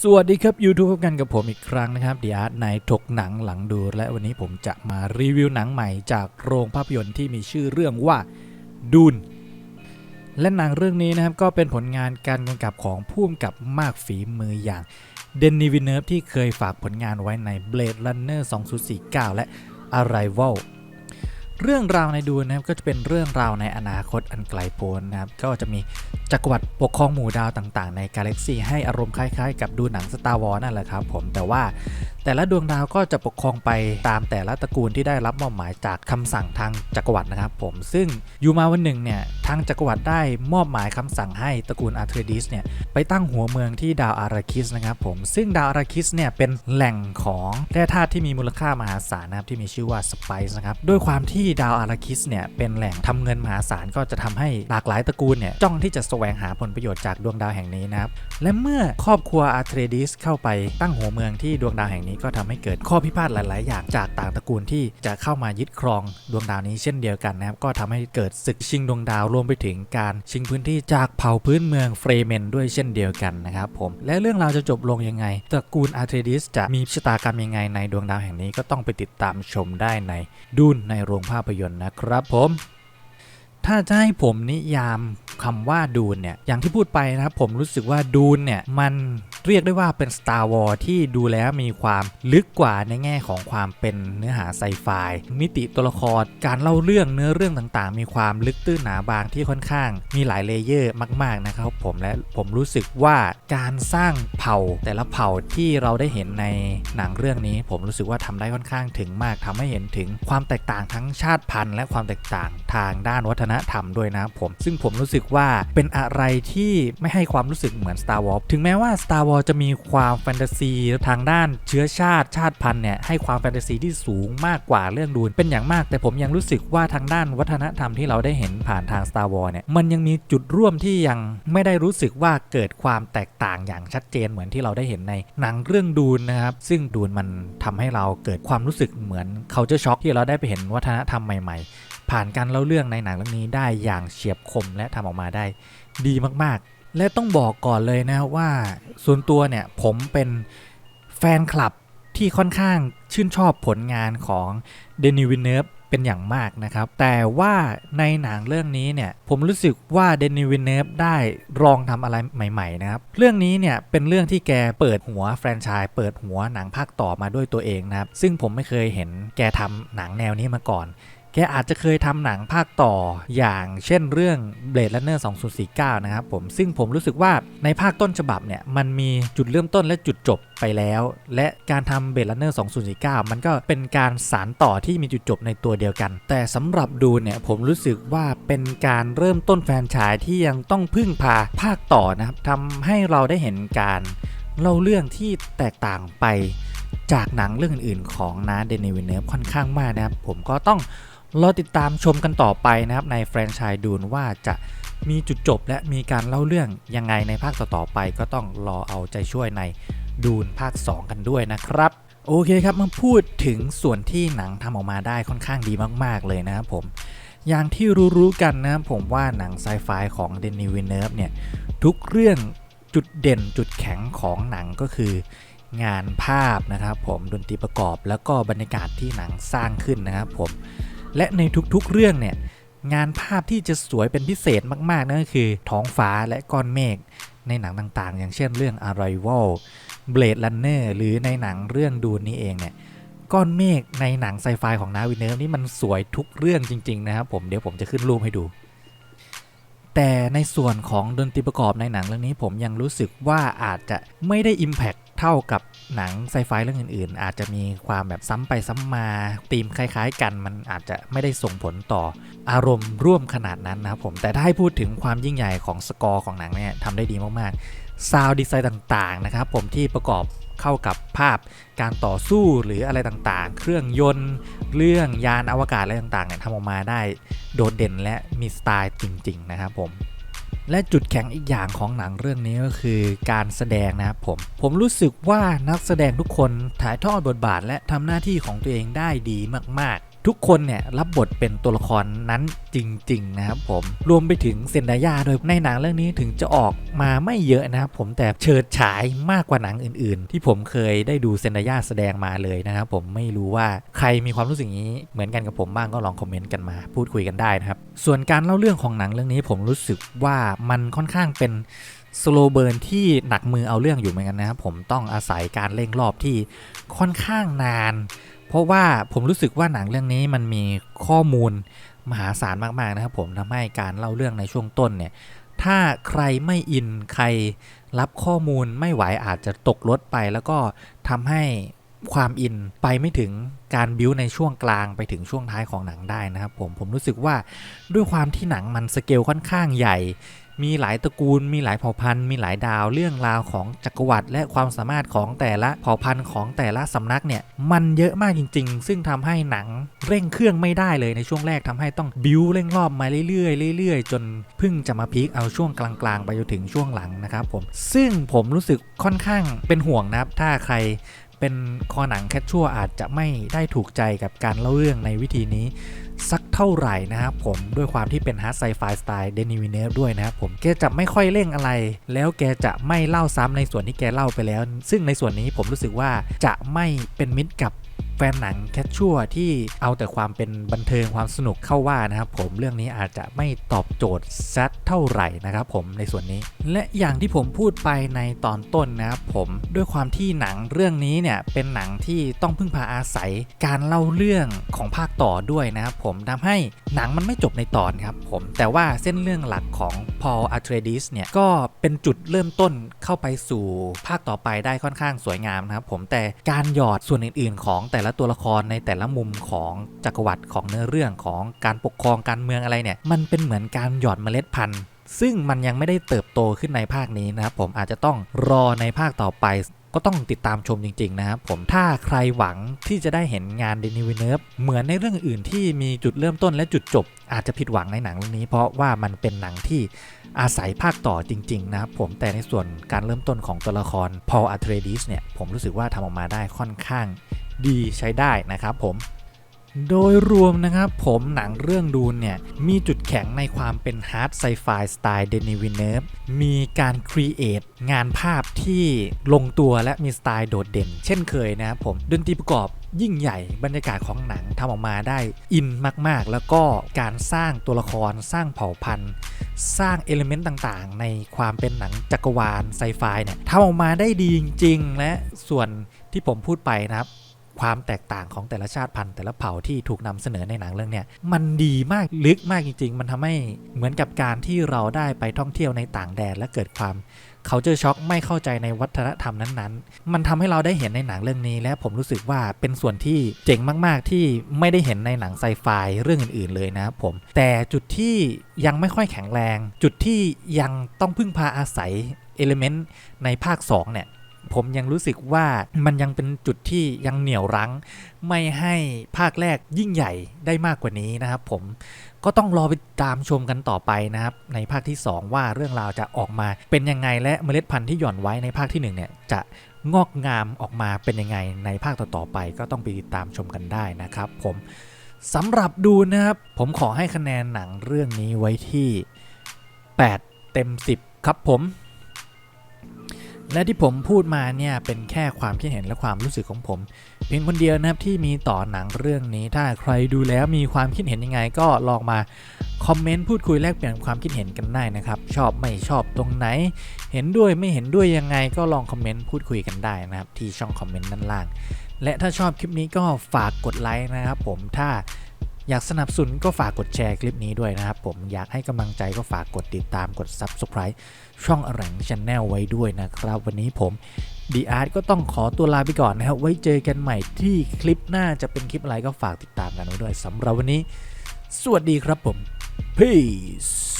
สวัสดีครับ YouTube พบกันกับผมอีกครั้งนะครับดีอาร์ตในถกหนังหลังดู และวันนี้ผมจะมารีวิวหนังใหม่จากโรงภาพยนตร์ที่มีชื่อเรื่องว่าดูนและหนังเรื่องนี้นะครับก็เป็นผลงานการกำกับของผู้กำกับมากฝีมืออย่างเดนนีวินเนฟที่เคยฝากผลงานไว้ใน Blade Runner 2049 และ Arrival เรื่องราวในดูนนะครับก็จะเป็นเรื่องราวในอนาคตอันไกลโพ้นนะครับก็จะมีจักรวรรดิปกครองหมู่ดาวต่างๆ ในกาแล็กซีให้อารมณ์คล้ายๆ กับดูหนังสตาร์วอ r นั่นแหละครับผมแต่ว่า แต่ละดวงดาวก็จะปกครองไปตามแต่ละตระกูลที่ได้รับมอบหมายจากคำสั่งทางจักรวรรดินะครับผมซึ่งอยู่มาวันหนึ่งเนี่ยทางจักรวรรดิได้มอบหมายคำสั่งให้ตระกูลอาร์เทรดิสเนี่ยไปตั้งหัวเมืองที่ดาวอาราคิสนะครับผมซึ่งดาวอาราคิสเนี่ยเป็นแหล่งของแร่ธาตุที่มีมูลค่ามหาศาลนะครับที่มีชื่อว่าสไปซ์นะครับด้วยความที่ดาวอาราคิสเนี่ยเป็นแหล่งทำเงินมหาศาลก็จะทำให้หลากหลายตระกูลเนี่ยจ้องที่จะแสวงหาผลประโยชน์จากดวงดาวแห่งนี้นะครับและเมื่อครอบครัวอาร์เทรดิสเข้าไปตั้งหัวเมืองที่ดวงดาวแห่งนี้ก็ทำให้เกิดข้อพิพาทหลาย ๆ อย่างจากต่างตระกูลที่จะเข้ามายึดครองดวงดาวนี้เช่นเดียวกันนะครับก็ทำให้เกิดศึกชิงดวงดาวรวมไปถึงการชิงพื้นที่จากเผ่าพื้นเมืองเฟรเมนด้วยเช่นเดียวกันนะครับผมและเรื่องราวจะจบลงยังไง ตระกูลอาร์เทรดิสจะมีชะตากรรมยังไงในดวงดาวแห่งนี้ก็ต้องไปติดตามชมได้ในดูนในโรงภาพยนตร์นะครับผมถ้าจะให้ผมนิยามคำว่าดูนเนี่ยอย่างที่พูดไปนะครับผมรู้สึกว่าดูนเนี่ยมันเรียกได้ว่าเป็น Star Wars ที่ดูแล้วมีความลึกกว่าในแง่ของความเป็นเนื้อหาไซไฟมิติตัวละครการเล่าเรื่องเนื้อเรื่องต่างๆ มีความลึกตื้นหนาบางที่ค่อนข้าง มีหลายเลเยอร์มาก ๆนะครับผมและผมรู้สึกว่าการสร้างเผ่าแต่ละเผ่าที่เราได้เห็นในหนังเรื่องนี้ ผมรู้สึกว่าทำได้ค่อนข้างถึงมากทำให้เห็นถึงความแตกต่างทั้งชาติพันธุ์และความแตกต่างทางด้านวัฒนธรรมด้วยนะผม ซึ่งผมรู้สึกว่าเป็นอะไรที่ไม่ให้ความรู้สึกเหมือน Star Wars ถึงแม้ว่า Star Wars จะมีความแฟนตาซีทางด้านเชื้อชาติชาติพันธุ์เนี่ยให้ความแฟนตาซีที่สูงมากกว่าเรื่องดูนเป็นอย่างมาก แต่ผมยังรู้สึกว่าทางด้านวัฒนธรรมที่เราได้เห็นผ่านทาง Star Wars เนี่ยมันยังมีจุดร่วมที่ยังไม่ได้รู้สึกว่าเกิดความแตกต่างอย่างชัดเจนเหมือนที่เราได้เห็นในหนังเรื่องดูนนะครับซึ่งดูนมันทำให้เราเกิดความรู้สึกเหมือนเขาจะช็อกที่เราได้ไปเห็นวัฒนธรรมใหม่ ๆ ผ่านการเล่าเรื่องในหนังเรื่องนี้ได้อย่างเฉียบคมและทำออกมาได้ดีมากๆ และต้องบอกก่อนเลยนะว่าส่วนตัวเนี่ยผมเป็นแฟนคลับที่ค่อนข้างชื่นชอบผลงานของเดนิวินเนฟเป็นอย่างมากนะครับ แต่ว่าในหนังเรื่องนี้เนี่ย ผมรู้สึกว่าเดนิวินเนฟได้ลองทำอะไรใหม่ ๆ นะครับ เรื่องนี้เนี่ยเป็นเรื่องที่แกเปิดหัวแฟรนไชส์เปิดหัวหนังภาคต่อมาด้วยตัวเองนะครับ ซึ่งผมไม่เคยเห็นแกทำหนังแนวนี้มาก่อน แกอาจจะเคยทำหนังภาคต่ออย่างเช่นเรื่อง Blade Runner 2049 นะครับผม ซึ่งผมรู้สึกว่าในภาคต้นฉบับเนี่ย มันมีจุดเริ่มต้นและจุดจบไปแล้ว และการทำ Blade Runner 2049 มันก็เป็นการสานต่อที่มีจุดจบในตัวเดียวกัน แต่สำหรับดูเนี่ย ผมรู้สึกว่าเป็นการเริ่มต้นแฟนชายที่ยังต้องพึ่งพาภาคต่อนะครับทำให้เราได้เห็นการเล่าเรื่องที่แตกต่างไปจากหนังเรื่องอื่น ๆ ของนาเดนิวินเนฟค่อนข้างมากนะครับผมก็ต้อง รอติดตามชมกันต่อไปนะครับในแฟรนไชส์ดูนว่าจะมีจุดจบและมีการเล่าเรื่องยังไงในภาคต่อๆไป ก็ต้องรอเอาใจช่วยในดูนภาค 2 กันด้วยนะครับ โอเคครับมาพูดถึงส่วนที่หนังทำออกมาได้ค่อนข้างดีมาก ๆ เลยนะครับผม อย่างที่รู้ๆกันนะผมว่าหนังไซไฟของเดนนิวินเนฟเนี่ย ทุกเรื่องจุดเด่นจุดแข็งของหนังก็คืองานภาพนะครับผมดนตรีประกอบแล้วก็บรรยากาศที่หนังสร้างขึ้นนะครับผม และในทุกๆเรื่องเนี่ยงานภาพที่จะสวยเป็นพิเศษมากๆนั่นก็คือ ท้องฟ้าและก้อนเมฆในหนังต่างๆ อย่างเช่นเรื่อง Arrival Blade Runner หรือในหนังเรื่องดูนนี้เองเนี่ยก้อนเมฆในหนังไซไฟของนาวินเนอร์นี่มันสวยทุกเรื่องจริง ๆ นะครับผมเดี๋ยวผมจะขึ้นรูปให้ดู แต่ในส่วนของดนตรีประกอบในหนังเรื่องนี้ผมยังรู้สึกว่าอาจจะไม่ได้ Impact เท่ากับหนังไซไฟเรื่องอื่นๆ อาจจะมีความแบบซ้ำไปซ้ำมาธีมคล้าย ๆ กันมันอาจจะไม่ได้ส่งผลต่ออารมณ์ร่วมขนาดนั้นนะครับผมแต่ถ้าให้พูดถึงความยิ่งใหญ่ของสกอร์ของหนังเนี่ยทำได้ดีมากๆซาวด์ดีไซน์ต่างๆนะครับผมที่ประกอบเข้ากับภาพการต่อสู้หรืออะไรต่างๆ เครื่องยนต์ เรื่องยานอวกาศอะไรต่างๆเนี่ยทำออกมาได้โดดเด่นและมีสไตล์จริง ๆ นะครับผม และจุดแข็งอีกอย่างของหนังเรื่องนี้ก็คือการแสดงนะครับผม ผมรู้สึกว่านักแสดงทุกคนถ่ายทอดบทบาทและทำหน้าที่ของตัวเองได้ดีมาก ทุกคนเนี่ยรับบทเป็นตัวละครนั้นจริง ๆ นะครับผมรวมไปถึงเซนดายาโดยในหนังเรื่องนี้ถึงจะออกมาไม่เยอะนะครับผมแต่เฉิดฉายมากกว่าหนังอื่น ๆ ที่ผมเคยได้ดูเซนดายาแสดงมาเลยนะครับผมไม่รู้ว่าใครมีความรู้สึกนี้เหมือนกันกับผมบ้างก็ลองคอมเมนต์กันมา พูดคุยกันได้นะครับส่วนการเล่าเรื่องของหนังเรื่องนี้ผมรู้สึกว่ามันค่อนข้างเป็นสโลเบิร์นที่หนักมือเอาเรื่องอยู่เหมือนกันนะครับผมต้องอาศัยการเร่งรอบที่ค่อนข้างนาน เพราะว่าผมรู้สึกว่าหนังเรื่องนี้มันมีข้อมูลมหาศาลมากๆนะครับผมทำให้การเล่าเรื่องในช่วงต้นเนี่ยถ้าใครไม่อินใครรับข้อมูลไม่ไหวอาจจะตกรถไป แล้วก็ทำให้ความอินไปไม่ถึงการบิวในช่วงกลางไปถึงช่วงท้ายของหนังได้นะครับผมผมรู้สึกว่าด้วยความที่หนังมันสเกลค่อนข้างใหญ่ มีหลายตระกูล มีหลายเผ่าพันธุ์ มีหลายดาว เรื่องราวของจักรวรรดิและความสามารถของแต่ละเผ่าพันธุ์ของแต่ละสำนักเนี่ยมันเยอะมากจริง ๆ ซึ่งทำให้หนังเร่งเครื่องไม่ได้เลยในช่วงแรกทำให้ต้องบิวเร่งรอบมาเรื่อยๆเรื่อยๆ จนเพิ่งจะมาพีคเอาช่วงกลางๆ ไปจนถึงช่วงหลังนะครับผม ซึ่งผมรู้สึกค่อนข้างเป็นห่วงนะครับ ถ้าใครเป็นคอหนังแคชชัวอาจจะไม่ได้ถูกใจกับการเล่าเรื่องในวิธีนี้ สักเท่าไหร่นะครับผมด้วยความที่เป็นฮาร์ดไซไฟสไตล์เดนิวินเนฟด้วยนะครับผมแกจะไม่ค่อยเร่งอะไร แล้วแกจะไม่เล่าซ้ำในส่วนที่แกเล่าไปแล้ว ซึ่งในส่วนนี้ผมรู้สึกว่าจะไม่เป็นมิตรกับแฟนหนังแคชชัวที่เอาแต่ความเป็นบันเทิงความสนุกเข้าว่านะครับผมเรื่องนี้อาจจะไม่ตอบโจทย์ซัดเท่าไหร่นะครับผมในส่วนนี้ และอย่างที่ผมพูดไปในตอนต้นนะครับผมด้วยความที่หนังเรื่องนี้เนี่ยเป็นหนังที่ต้องพึ่งพาอาศัยการเล่าเรื่องของภาคต่อด้วยนะครับผมทำให้หนังมันไม่จบในตอนครับผมแต่ว่าเส้นเรื่องหลักของพอลอาร์เทรดิสเนี่ยก็เป็นจุดเริ่มต้นเข้าไปสู่ภาคต่อไปได้ค่อนข้างสวยงามนะครับผมแต่การหยอดส่วนอื่น ๆ ของแต่ละตัวละครในแต่ละมุมของจักรวรรดิของเนื้อเรื่องของการปกครองการเมืองอะไรเนี่ยมันเป็นเหมือนการหยอดเมล็ดพันธุ์ซึ่งมันยังไม่ได้เติบโตขึ้นในภาคนี้นะครับผมอาจจะต้องรอในภาคต่อไป ก็ต้องติดตามชมจริง ๆ นะครับผมถ้าใครหวังที่จะได้เห็นงานเดนิวิเนิร์ฟเหมือนในเรื่องอื่นที่มีจุดเริ่มต้นและจุดจบ อาจจะผิดหวังในหนังเรื่องนี้ เพราะว่ามันเป็นหนังที่อาศัยภาคต่อจริง ๆ นะครับผมแต่ในส่วนการเริ่มต้นของตัวละครพอลอาร์เทรดิสเนี่ยผมรู้สึกว่าทำออกมาได้ค่อนข้างดีใช้ได้นะครับผม โดยรวมนะครับผมหนังเรื่องดูนเนี่ย มีจุดแข็งในความเป็นฮาร์ดไซไฟสไตล์เดนิวินเนฟมีการครีเอทงานภาพที่ลงตัวและมีสไตล์โดดเด่น เช่นเคยนะครับผมดนตรีประกอบยิ่งใหญ่บรรยากาศของหนังทำออกมาได้อินมาก ๆ แล้วก็การสร้างตัวละครสร้างเผ่าพันธุ์ สร้างเอลิเมนต์ต่างๆ ในความเป็นหนังจักรวาลไซไฟเนี่ยทำออกมาได้ดีจริง ๆ และส่วนที่ผมพูดไปนะครับ ความแตกต่างของแต่ละชาติพันธุ์แต่ละเผ่าที่ถูกนำเสนอในหนังเรื่องเนี้ยมันดีมากลึกมากจริง ๆ มันทำให้เหมือนกับการที่เราได้ไปท่องเที่ยวในต่างแดนและเกิดความเขาเจอช็อกไม่เข้าใจในวัฒนธรรมนั้นๆ มันทำให้เราได้เห็นในหนังเรื่องนี้ และผมรู้สึกว่าเป็นส่วนที่เจ๋งมากๆที่ไม่ได้เห็นในหนังไซไฟเรื่องอื่นๆเลยนะครับผม แต่จุดที่ยังไม่ค่อยแข็งแรง จุดที่ยังต้องพึ่งพาอาศัยเอลิเมนต์ในภาค 2 เนี่ย ผมยังรู้สึกว่ามันยังเป็นจุดที่ยังเหนี่ยวรั้ง ไม่ให้ภาคแรกยิ่งใหญ่ได้มากกว่านี้นะครับผมก็ต้องรอไปตามชมกันต่อไปนะครับ ในภาคที่ 2 ว่าเรื่องราวจะออกมาเป็นยังไงและเมล็ดพันธุ์ที่หย่อนไว้ในภาคที่1เนี่ยจะงอกงามออกมาเป็นยังไงในภาคต่อๆไป ก็ต้องไปติดตามชมกันได้นะครับ ผมสำหรับดูนะครับ ผมขอให้คะแนนหนังเรื่องนี้ไว้ที่ 8 เต็ม 10 ครับผม และที่ผมพูดมาเนี่ยเป็นแค่ความคิดเห็นและความรู้สึกของผม เพียงคนเดียวนะครับที่มีต่อหนังเรื่องนี้ ถ้าใครดูแล้วมีความคิดเห็นยังไง ก็ลองมาคอมเมนต์พูดคุยแลกเปลี่ยนความคิดเห็นกันได้นะครับ ชอบไม่ชอบตรงไหน เห็นด้วยไม่เห็นด้วยยังไงก็ลองคอมเมนต์พูดคุยกันได้นะครับที่ช่องคอมเมนต์ด้านล่าง และถ้าชอบคลิปนี้ก็ฝากกดไลค์นะครับผมถ้า อยากสนับสนุนก็ฝากกดแชร์คลิปนี้ด้วยนะครับผมอยากให้กำลังใจก็ฝากกดติดตามกด Subscribe ช่องอรังช n แนลไว้ด้วยนะครับ วันนี้ผมดีอาร์ตก็ต้องขอตัวลาไปก่อนนะครับ ไว้เจอกันใหม่ที่คลิปหน้าจะเป็นคลิปอะไรก็ฝากติดตามกันไว้ด้วยสำหรับวันนี้ สวัสดีครับผม peace